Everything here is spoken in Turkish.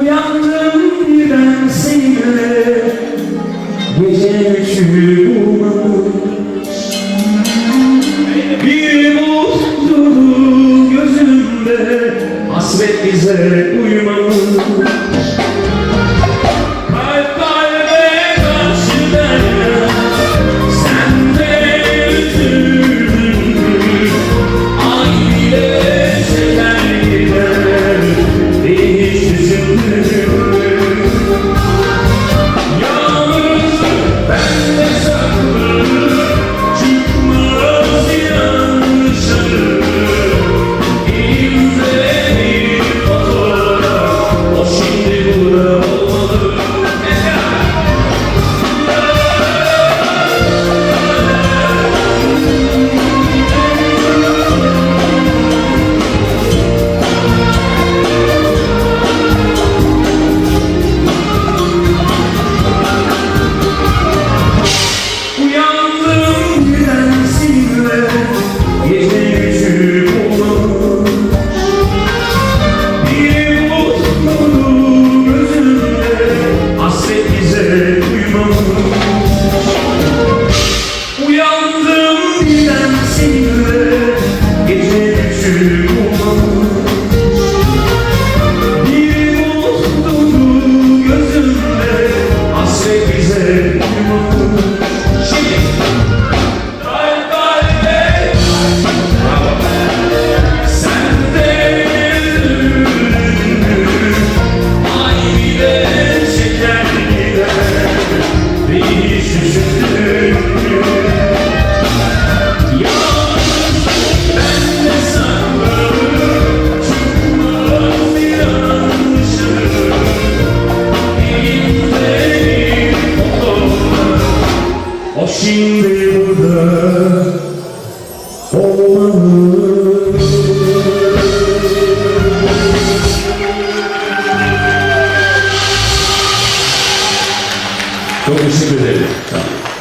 Uyandım birden seninle Gece düşüm Bir mutlu gözümde. Hasret bize uyumamış. Então, eu sempre é dele. Tá.